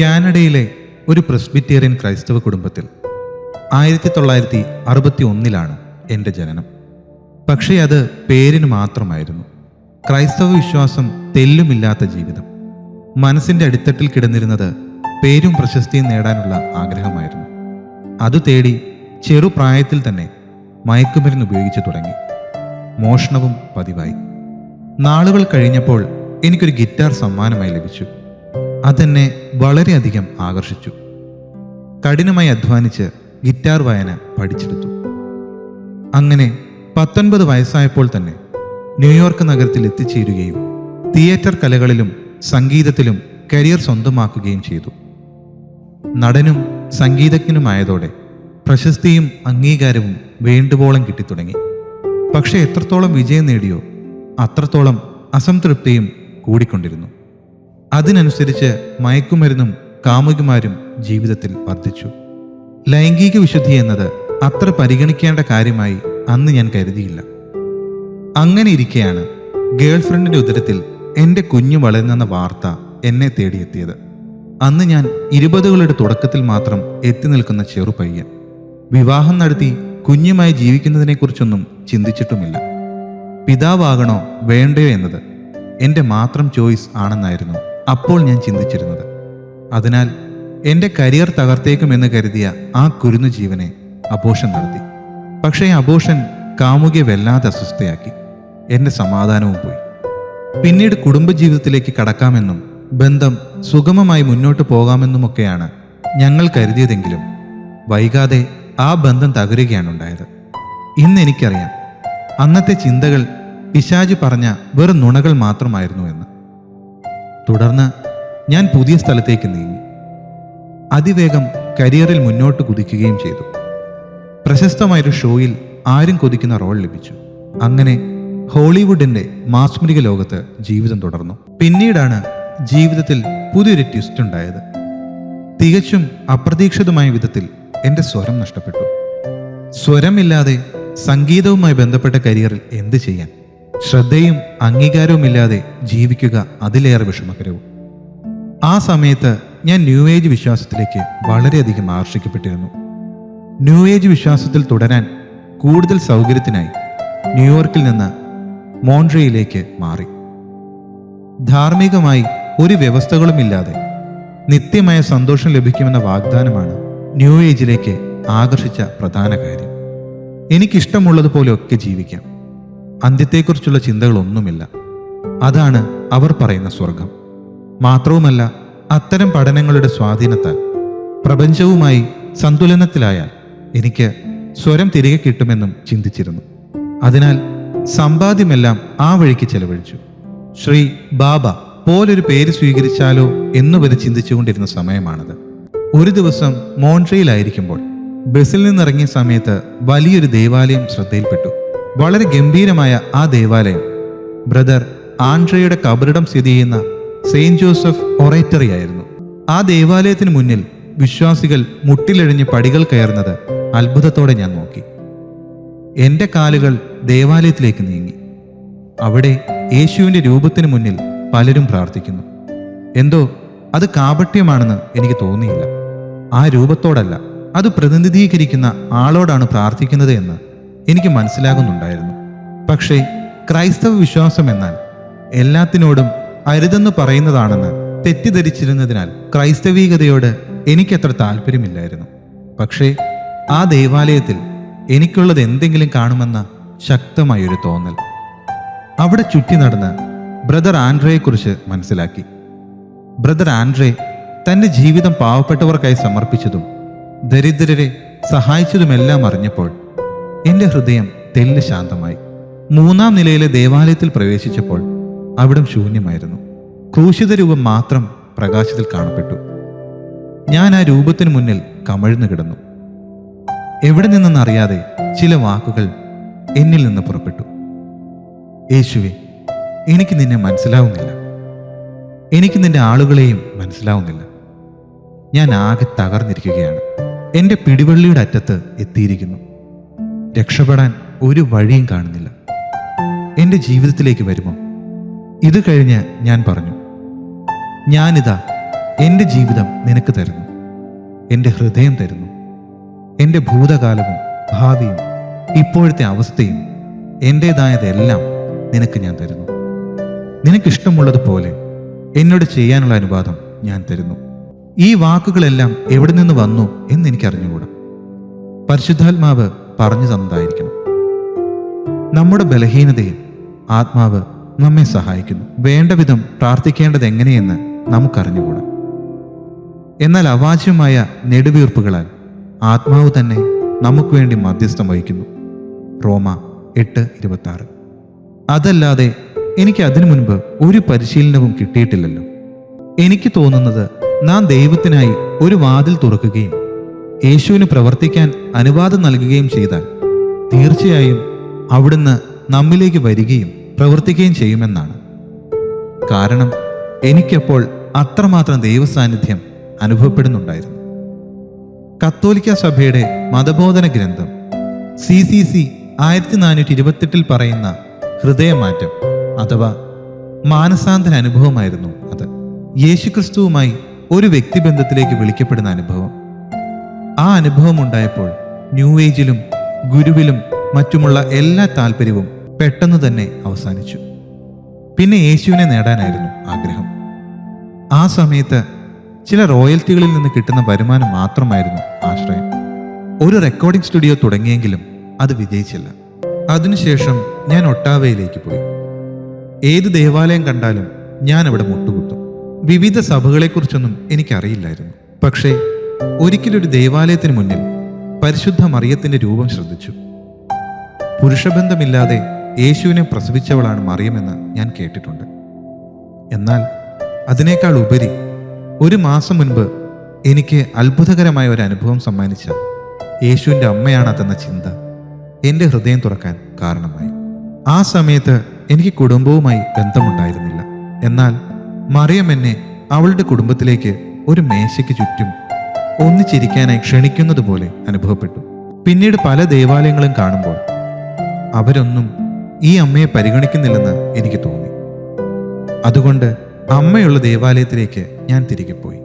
കാനഡയിലെ ഒരു പ്രസ്ബിറ്റേറിയൻ ക്രൈസ്തവ കുടുംബത്തിൽ ആയിരത്തി തൊള്ളായിരത്തി അറുപത്തി ഒന്നിലാണ് എന്റെ ജനനം. പക്ഷേ അത് പേരിന് മാത്രമായിരുന്നു. ക്രൈസ്തവ വിശ്വാസം തെല്ലുമില്ലാത്ത ജീവിതം. മനസ്സിന്റെ അടിത്തട്ടിൽ കിടന്നിരുന്നത് പേരും പ്രശസ്തിയും നേടാനുള്ള ആഗ്രഹമായിരുന്നു. അത് തേടി ചെറുപ്രായത്തിൽ തന്നെ മയക്കുമരുന്ന് ഉപയോഗിച്ചു തുടങ്ങി. മോഷണവും പതിവായി. നാളുകൾ കഴിഞ്ഞപ്പോൾ എനിക്കൊരു ഗിറ്റാർ സമ്മാനമായി ലഭിച്ചു. അതെന്നെ വളരെയധികം ആകർഷിച്ചു. കഠിനമായി അധ്വാനിച്ച് ഗിറ്റാർ വായന പഠിച്ചെടുത്തു. അങ്ങനെ പത്തൊൻപത് വയസ്സായപ്പോൾ തന്നെ ന്യൂയോർക്ക് നഗരത്തിൽ എത്തിച്ചേരുകയും തിയേറ്റർ കലകളിലും സംഗീതത്തിലും കരിയർ സ്വന്തമാക്കുകയും ചെയ്തു. നടനും സംഗീതജ്ഞനുമായതോടെ പ്രശസ്തിയും അംഗീകാരവും വേണ്ടുവോളം കിട്ടിത്തുടങ്ങി. പക്ഷേ എത്രത്തോളം വിജയം നേടിയോ അത്രത്തോളം അസംതൃപ്തിയും കൂടിക്കൊണ്ടിരുന്നു. അതിനനുസരിച്ച് മയക്കുമരുന്നും കാമുകിമാരും ജീവിതത്തിൽ വർദ്ധിച്ചു. ലൈംഗിക വിശുദ്ധി എന്നത് അത്ര പരിഗണിക്കേണ്ട കാര്യമായി അന്ന് ഞാൻ കരുതിയില്ല. അങ്ങനെ ഇരിക്കെയാണ് ഗേൾ ഫ്രണ്ടിന്റെ ഉദരത്തിൽ എന്റെ കുഞ്ഞു വളരുന്നെന്ന വാർത്ത എന്നെ തേടിയെത്തിയത്. അന്ന് ഞാൻ ഇരുപതുകളുടെ തുടക്കത്തിൽ മാത്രം എത്തി നിൽക്കുന്ന ചെറുപയ്യൻ. വിവാഹം നടത്തി കുഞ്ഞുമായി ജീവിക്കുന്നതിനെക്കുറിച്ചൊന്നും ചിന്തിച്ചിട്ടുമില്ല. പിതാവാകണോ വേണ്ടയോ എന്നത് എന്റെ മാത്രം ചോയ്സ് ആണെന്നായിരുന്നു അപ്പോൾ ഞാൻ ചിന്തിച്ചിരുന്നത്. അതിനാൽ എന്റെ കരിയർ തകർത്തേക്കുമെന്ന് കരുതിയ ആ കുരുന്നു ജീവനെ അബോഷൻ നടത്തി. പക്ഷേ അബോഷൻ കാമുകിയെ വല്ലാതെ അസ്വസ്ഥയാക്കി. എന്റെ സമാധാനവും പോയി. പിന്നീട് കുടുംബജീവിതത്തിലേക്ക് കടക്കാമെന്നും ബന്ധം സുഗമമായി മുന്നോട്ട് പോകാമെന്നുമൊക്കെയാണ് ഞങ്ങൾ കരുതിയതെങ്കിലും വൈകാതെ ആ ബന്ധം തകരുകയാണ് ഉണ്ടായത് ഇന്ന് എനിക്കറിയാം അന്നത്തെ ചിന്തകൾ പിശാജ് പറഞ്ഞ വെറും നുണകൾ മാത്രമായിരുന്നു എന്ന്. തുടർന്ന് ഞാൻ പുതിയ സ്ഥലത്തേക്ക് നീങ്ങി. അതിവേഗം കരിയറിൽ മുന്നോട്ട് കുതിക്കുകയും ചെയ്തു. പ്രശസ്തമായൊരു ഷോയിൽ ആരും കൊതിക്കുന്ന റോൾ ലഭിച്ചു. അങ്ങനെ ഹോളിവുഡിന്റെ മാസ്മരിക ലോകത്ത് ജീവിതം തുടർന്നു. പിന്നീടാണ് ജീവിതത്തിൽ പുതിയൊരു ട്വിസ്റ്റ് ഉണ്ടായത്. തികച്ചും അപ്രതീക്ഷിതമായ വിധത്തിൽ എന്റെ സ്വരം നഷ്ടപ്പെട്ടു. സ്വരമില്ലാതെ സംഗീതവുമായി ബന്ധപ്പെട്ട കരിയറിൽ എന്ത് ചെയ്യാൻ? ശ്രദ്ധയും അംഗീകാരവുമില്ലാതെ ജീവിക്കുക അതിലേറെ വിഷമകരവും. ആ സമയത്ത് ഞാൻ ന്യൂ ഏജ് വിശ്വാസത്തിലേക്ക് വളരെയധികം ആകർഷിക്കപ്പെട്ടിരുന്നു. ന്യൂ ഏജ് വിശ്വാസത്തിൽ തുടരാൻ കൂടുതൽ സൗകര്യത്തിനായി ന്യൂയോർക്കിൽ നിന്ന് മോൺട്രയിലേക്ക് മാറി. ധാർമ്മികമായി ഒരു വ്യവസ്ഥകളുമില്ലാതെ നിത്യമായ സന്തോഷം ലഭിക്കുമെന്ന വാഗ്ദാനമാണ് ന്യൂ ഏജിലേക്ക് ആകർഷിച്ച പ്രധാന കാര്യം. എനിക്കിഷ്ടമുള്ളതുപോലെയൊക്കെ ജീവിക്കാം. അന്ത്യത്തെക്കുറിച്ചുള്ള ചിന്തകളൊന്നുമില്ല. അതാണ് അവർ പറയുന്ന സ്വർഗം മാത്രവുമല്ല അത്തരം പഠനങ്ങളുടെ സ്വാധീനത്താൽ പ്രപഞ്ചവുമായി സന്തുലനത്തിലായാൽ എനിക്ക് സ്വരം തിരികെ കിട്ടുമെന്നും ചിന്തിച്ചിരുന്നു. അതിനാൽ സമ്പാദ്യമെല്ലാം ആ വഴിക്ക് ചെലവഴിച്ചു. ശ്രീ ബാബ പോലൊരു പേര് സ്വീകരിച്ചാലോ എന്നുവരെ ചിന്തിച്ചുകൊണ്ടിരുന്ന സമയമാണത്. ഒരു ദിവസം മോൺട്രയിലായിരിക്കുമ്പോൾ ബസ്സിൽ നിന്നിറങ്ങിയ സമയത്ത് വലിയൊരു ദേവാലയം ശ്രദ്ധയിൽപ്പെട്ടു. വളരെ ഗംഭീരമായ ആ ദേവാലയം. ബ്രദർ ആൻഡ്രയുടെ കബറിടം സ്ഥിതി ചെയ്യുന്ന സെയിന്റ് ജോസഫ് ഒറേറ്ററി ആയിരുന്നു. ആ ദേവാലയത്തിന് മുന്നിൽ വിശ്വാസികൾ മുട്ടിലെഴിഞ്ഞ് പടികൾ കയറുന്നത് അത്ഭുതത്തോടെ ഞാൻ നോക്കി. എന്റെ കാലുകൾ ദേവാലയത്തിലേക്ക് നീങ്ങി. അവിടെ യേശുവിന്റെ രൂപത്തിന് മുന്നിൽ പലരും പ്രാർത്ഥിക്കുന്നു. എന്തോ അത് കാപട്യമാണെന്ന് എനിക്ക് തോന്നിയില്ല. ആ രൂപത്തോടല്ല അത് പ്രതിനിധീകരിക്കുന്ന ആളോടാണ് പ്രാർത്ഥിക്കുന്നത് എന്ന് എനിക്ക് മനസ്സിലാകുന്നുണ്ടായിരുന്നു. പക്ഷേ ക്രൈസ്തവ വിശ്വാസം എന്നാൽ എല്ലാത്തിനോടും അരുതെന്ന് പറയുന്നതാണെന്ന് തെറ്റിദ്ധരിച്ചിരുന്നതിനാൽ ക്രൈസ്തവീകതയോട് എനിക്കത്ര താല്പര്യമില്ലായിരുന്നു. പക്ഷേ ആ ദേവാലയത്തിൽ എനിക്കുള്ളത് എന്തെങ്കിലും കാണുമെന്ന ശക്തമായൊരു തോന്നൽ. അവിടെ ചുറ്റി നടന്ന് ബ്രദർ ആൻഡ്രയെക്കുറിച്ച് മനസ്സിലാക്കി. ബ്രദർ ആൻഡ്രെ തന്റെ ജീവിതം പാവപ്പെട്ടവർക്കായി സമർപ്പിച്ചതും ദരിദ്രരെ സഹായിച്ചതുമെല്ലാം അറിഞ്ഞപ്പോൾ എന്റെ ഹൃദയം തെല്ല് ശാന്തമായി. മൂന്നാം നിലയിലെ ദേവാലയത്തിൽ പ്രവേശിച്ചപ്പോൾ അവിടം ശൂന്യമായിരുന്നു. ക്രൂശിത രൂപം മാത്രം പ്രകാശത്തിൽ കാണപ്പെട്ടു. ഞാൻ ആ രൂപത്തിന് മുന്നിൽ കമഴ്ന്നു കിടന്നു. എവിടെ നിന്നെന്നറിയാതെ ചില വാക്കുകൾ എന്നിൽ നിന്ന് പുറപ്പെട്ടു. യേശുവെ എനിക്ക് നിന്നെ മനസ്സിലാവുന്നില്ല. എനിക്ക് നിന്റെ ആളുകളെയും മനസ്സിലാവുന്നില്ല. ഞാൻ ആകെ തകർന്നിരിക്കുകയാണ്. എന്റെ പിടിവള്ളിയുടെ അറ്റത്ത് എത്തിയിരിക്കുന്നു. രക്ഷപ്പെടാൻ ഒരു വഴിയും കാണുന്നില്ല. എന്റെ ജീവിതത്തിലേക്ക് വരുമോ ഇത് കഴിഞ്ഞ് ഞാൻ പറഞ്ഞു ഞാനിതാ എന്റെ ജീവിതം നിനക്ക് തരുന്നു. എന്റെ ഹൃദയം തരുന്നു. എന്റെ ഭൂതകാലവും ഭാവിയും ഇപ്പോഴത്തെ അവസ്ഥയും എന്റേതായതെല്ലാം നിനക്ക് ഞാൻ തരുന്നു. നിനക്കിഷ്ടമുള്ളതുപോലെ എന്നോട് ചെയ്യാനുള്ള അനുവാദം ഞാൻ തരുന്നു. ഈ വാക്കുകളെല്ലാം എവിടെ നിന്ന് വന്നു എന്ന് എനിക്ക് അറിഞ്ഞുകൂടാ പരിശുദ്ധാത്മാവ് പറഞ്ഞു തന്നതായിരിക്കണം. നമ്മുടെ ബലഹീനതയിൽ ആത്മാവ് നമ്മെ സഹായിക്കുന്നു. വേണ്ട വിധം പ്രാർത്ഥിക്കേണ്ടത് എങ്ങനെയെന്ന് നമുക്കറിഞ്ഞുകൂടാ. എന്നാൽ അവാച്യമായ നെടുവീർപ്പുകളാൽ ആത്മാവ് തന്നെ നമുക്ക് വേണ്ടി മധ്യസ്ഥം വഹിക്കുന്നു. റോമ എട്ട് ഇരുപത്തി ആറ് അതല്ലാതെ എനിക്ക് അതിനു മുൻപ് ഒരു പരിശീലനവും കിട്ടിയിട്ടില്ലല്ലോ. എനിക്ക് തോന്നുന്നത് നാം ദൈവത്തിനായി ഒരു വാതിൽ തുറക്കുകയും യേശുവിന് പ്രവർത്തിക്കാൻ അനുവാദം നൽകുകയും ചെയ്താൽ തീർച്ചയായും അവിടുന്ന് നമ്മിലേക്ക് വരികയും പ്രവർത്തിക്കുകയും ചെയ്യുമെന്നാണ്. കാരണം എനിക്കപ്പോൾ അത്രമാത്രം ദൈവസാന്നിധ്യം അനുഭവപ്പെടുന്നുണ്ടായിരുന്നു. കത്തോലിക്ക സഭയുടെ മതബോധന ഗ്രന്ഥം സി സി സി ആയിരത്തി നാനൂറ്റി ഇരുപത്തെട്ടിൽ പറയുന്ന ഹൃദയമാറ്റം അഥവാ മാനസാന്തര അനുഭവമായിരുന്നു അത്. യേശുക്രിസ്തുവുമായി ഒരു വ്യക്തിബന്ധത്തിലേക്ക് വിളിക്കപ്പെടുന്ന അനുഭവം ആ അനുഭവം ഉണ്ടായപ്പോൾ ന്യൂ ഏജിലും ഗുരുവിലും മറ്റുമുള്ള എല്ലാ താല്പര്യവും പെട്ടെന്ന് തന്നെ അവസാനിച്ചു. പിന്നെ യേശുവിനെ നേടാനായിരുന്നു ആഗ്രഹം. ആ സമയത്ത് ചില റോയൽറ്റികളിൽ നിന്ന് കിട്ടുന്ന വരുമാനം മാത്രമായിരുന്നു ആശ്രയം. ഒരു റെക്കോർഡിംഗ് സ്റ്റുഡിയോ തുടങ്ങിയെങ്കിലും അത് വിജയിച്ചില്ല. അതിനുശേഷം ഞാൻ ഒട്ടാവയിലേക്ക് പോയി. ഏത് ദേവാലയം കണ്ടാലും ഞാൻ അവിടെ മുട്ടുകുത്തും. വിവിധ സഭകളെക്കുറിച്ചൊന്നും എനിക്കറിയില്ലായിരുന്നു. പക്ഷേ ഒരിക്കലൊരു ദേവാലയത്തിന് മുന്നിൽ പരിശുദ്ധ മറിയത്തിന്റെ രൂപം ശ്രദ്ധിച്ചു. പുരുഷബന്ധമില്ലാതെ യേശുവിനെ പ്രസവിച്ചവളാണ് മറിയമെന്ന് ഞാൻ കേട്ടിട്ടുണ്ട്. എന്നാൽ അതിനേക്കാൾ ഉപരി ഒരു മാസം മുൻപ് എനിക്ക് അത്ഭുതകരമായ ഒരു അനുഭവം സമ്മാനിച്ച യേശുവിന്റെ അമ്മയാണതെന്ന ചിന്ത എന്റെ ഹൃദയം തുറക്കാൻ കാരണമായി. ആ സമയത്ത് എനിക്ക് കുടുംബവുമായി ബന്ധമുണ്ടായിരുന്നില്ല. എന്നാൽ മറിയം എന്നെ അവളുടെ കുടുംബത്തിലേക്ക് ഒരു മേശയ്ക്ക് ചുറ്റും ഒന്നിച്ചിരിക്കാനായി ക്ഷണിക്കുന്നത് പോലെ അനുഭവപ്പെട്ടു. പിന്നീട് പല ദേവാലയങ്ങളും കാണുമ്പോൾ അവരൊന്നും ഈ അമ്മയെ പരിഗണിക്കുന്നില്ലെന്ന് എനിക്ക് തോന്നി. അതുകൊണ്ട് അമ്മയുള്ള ദേവാലയത്തിലേക്ക് ഞാൻ തിരികെ പോയി.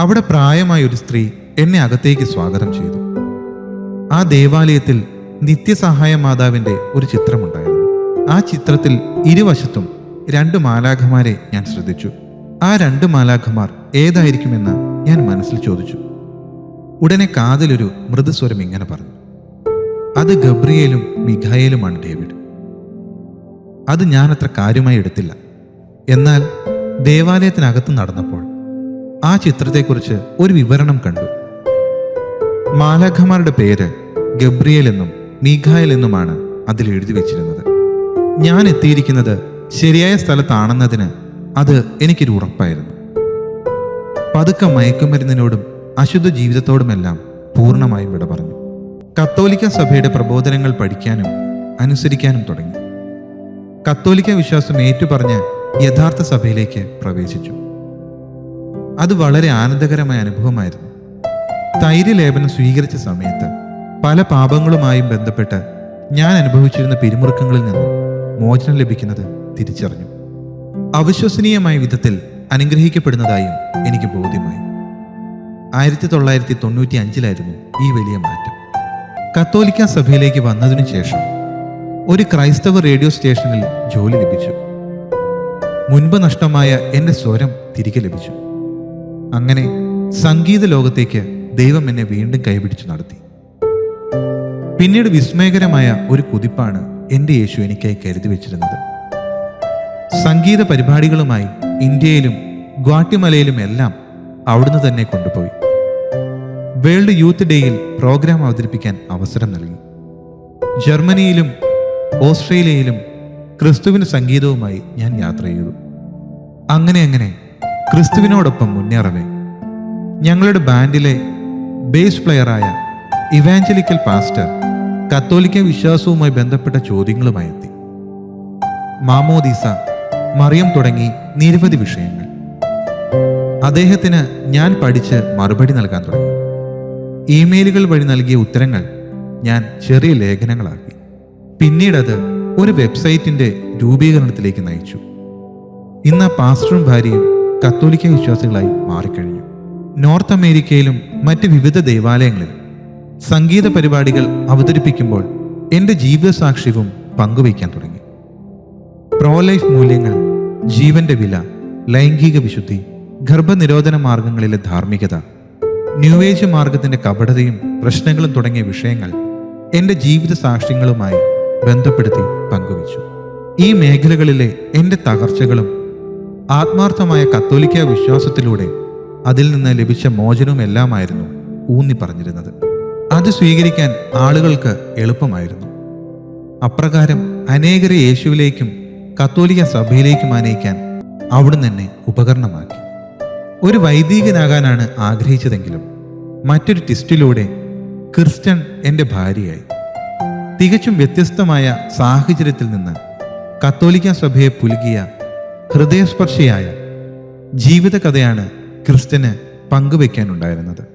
അവിടെ പ്രായമായ ഒരു സ്ത്രീ എന്നെ അകത്തേക്ക് സ്വാഗതം ചെയ്തു. ആ ദേവാലയത്തിൽ നിത്യസഹായ മാതാവിന്റെ ഒരു ചിത്രമുണ്ടായിരുന്നു. ആ ചിത്രത്തിൽ ഇരുവശത്തും രണ്ട് മാലാഖമാരെ ഞാൻ ശ്രദ്ധിച്ചു. ആ രണ്ട് മാലാഖമാർ ഏതായിരിക്കുമെന്ന് ഞാൻ മനസ്സിൽ ചോദിച്ചു. ഉടനെ കാതിലൊരു മൃദുസ്വരം ഇങ്ങനെ പറഞ്ഞു. അത് ഗബ്രിയേലും മിഖായേലുമാണ് ഡേവിഡ്. അത് ഞാൻ അത്ര കാര്യമായി എടുത്തില്ല. എന്നാൽ ദേവാലയത്തിനകത്ത് നടന്നപ്പോൾ ആ ചിത്രത്തെക്കുറിച്ച് ഒരു വിവരണം കണ്ടു. മാലാഖമാരുടെ പേര് ഗബ്രിയേൽ എന്നും മീഖായൽ എന്നുമാണ് അതിൽ എഴുതി വെച്ചിരുന്നത്. ഞാൻ എത്തിയിരിക്കുന്നത് ശരിയായ സ്ഥലത്താണെന്നതിന് അത് എനിക്കൊരു ഉറപ്പായിരുന്നു. പതുക്കെ മയക്കുമരുന്നിനോടും അശുദ്ധ ജീവിതത്തോടുമെല്ലാം പൂർണമായും വിട പറഞ്ഞു. കത്തോലിക്ക സഭയുടെ പ്രബോധനങ്ങൾ പഠിക്കാനും അനുസരിക്കാനും തുടങ്ങി. കത്തോലിക്ക വിശ്വാസം ഏറ്റുപറഞ്ഞ് യഥാർത്ഥ സഭയിലേക്ക് പ്രവേശിച്ചു. അത് വളരെ ആനന്ദകരമായ അനുഭവമായിരുന്നു. തൈര്യലേപനം സ്വീകരിച്ച സമയത്ത് പല പാപങ്ങളുമായും ബന്ധപ്പെട്ട് ഞാൻ അനുഭവിച്ചിരുന്ന പിരിമുറുക്കങ്ങളിൽ നിന്നും മോചനം ലഭിക്കുന്നത് തിരിച്ചറിഞ്ഞു. അവിശ്വസനീയമായ വിധത്തിൽ അനുഗ്രഹിക്കപ്പെടുന്നതായും എനിക്ക് ബോധ്യമായി. ആയിരത്തി തൊള്ളായിരത്തി തൊണ്ണൂറ്റി അഞ്ചിലായിരുന്നു ഈ വലിയ മാറ്റം. കത്തോലിക്ക സഭയിലേക്ക് വന്നതിനു ശേഷം ഒരു ക്രൈസ്തവ റേഡിയോ സ്റ്റേഷനിൽ ജോലി ലഭിച്ചു. മുൻപ് നഷ്ടമായ എന്റെ സ്വരം തിരികെ ലഭിച്ചു. അങ്ങനെ സംഗീത ലോകത്തേക്ക് ദൈവം എന്നെ വീണ്ടും കൈപിടിച്ചു നടത്തി. പിന്നീട് വിസ്മയകരമായ ഒരു കുതിപ്പാണ് എന്റെ യേശു എനിക്കായി കരുതി വെച്ചിരുന്നത്. സംഗീത പരിപാടികളുമായി ഇന്ത്യയിലും ഗ്വാട്ടിമലയിലും എല്ലാം അവിടുന്ന് തന്നെ കൊണ്ടുപോയി. വേൾഡ് യൂത്ത് ഡേയിൽ പ്രോഗ്രാം അവതരിപ്പിക്കാൻ അവസരം നൽകി. ജർമ്മനിയിലും ഓസ്ട്രേലിയയിലും ക്രിസ്തുവിന് സംഗീതവുമായി ഞാൻ യാത്ര ചെയ്തു. അങ്ങനെ അങ്ങനെ ക്രിസ്തുവിനോടൊപ്പം മുന്നേറവേ. ഞങ്ങളുടെ ബാൻഡിലെ ബേസ് പ്ലെയറായ ഇവാഞ്ചലിക്കൽ പാസ്റ്റർ കത്തോലിക്ക വിശ്വാസവുമായി ബന്ധപ്പെട്ട ചോദ്യങ്ങളുമായി എത്തി മാമോദീസ മറിയം തുടങ്ങി നിരവധി വിഷയങ്ങൾ. അദ്ദേഹത്തിന് ഞാൻ പഠിച്ച് മറുപടി നൽകാൻ തുടങ്ങി. ഇമെയിലുകൾ വഴി നൽകിയ ഉത്തരങ്ങൾ ഞാൻ ചെറിയ ലേഖനങ്ങളാക്കി. പിന്നീടത് ഒരു വെബ്സൈറ്റിന്റെ രൂപീകരണത്തിലേക്ക് നയിച്ചു. ഇന്ന് പാസ്റ്ററും ഭാര്യയും കത്തോലിക്ക വിശ്വാസികളായി മാറിക്കഴിഞ്ഞു. നോർത്ത് അമേരിക്കയിലും മറ്റ് വിവിധ ദേവാലയങ്ങളിലും സംഗീത പരിപാടികൾ അവതരിപ്പിക്കുമ്പോൾ എന്റെ ജീവിതസാക്ഷ്യവും പങ്കുവയ്ക്കാൻ തുടങ്ങി. പ്രോലൈഫ് മൂല്യങ്ങൾ ജീവന്റെ വില ലൈംഗിക വിശുദ്ധി ഗർഭനിരോധന മാർഗങ്ങളിലെ ധാർമ്മികത ന്യൂവേജ് മാർഗത്തിന്റെ കപടതയും പ്രശ്നങ്ങളും തുടങ്ങിയ വിഷയങ്ങൾ എന്റെ ജീവിത സാക്ഷ്യങ്ങളുമായി ബന്ധപ്പെടുത്തി പങ്കുവച്ചു. ഈ മേഖലകളിലെ എന്റെ തകർച്ചകളും ആത്മാർത്ഥമായ കത്തോലിക്ക വിശ്വാസത്തിലൂടെ അതിൽ നിന്ന് ലഭിച്ച മോചനവും എല്ലാമായിരുന്നു ഊന്നി പറഞ്ഞിരുന്നത്. അത് സ്വീകരിക്കാൻ ആളുകൾക്ക് എളുപ്പമായിരുന്നു. അപ്രകാരം അനേകരെ യേശുവിലേക്കും കത്തോലിക്ക സഭയിലേക്ക് മാനയിക്കാൻ അവിടുന്ന് തന്നെ ഉപകരണമാക്കി. ഒരു വൈദികനാകാനാണ് ആഗ്രഹിച്ചതെങ്കിലും മറ്റൊരു ടിസ്റ്റിലൂടെ ക്രിസ്ത്യൻ എന്റെ ഭാര്യയായി. തികച്ചും വ്യത്യസ്തമായ സാഹചര്യത്തിൽ നിന്ന് കത്തോലിക്ക സഭയെ പുലുകിയ ഹൃദയസ്പർശിയായ ജീവിതകഥയാണ് ക്രിസ്ത്യന് പങ്കുവയ്ക്കാനുണ്ടായിരുന്നത്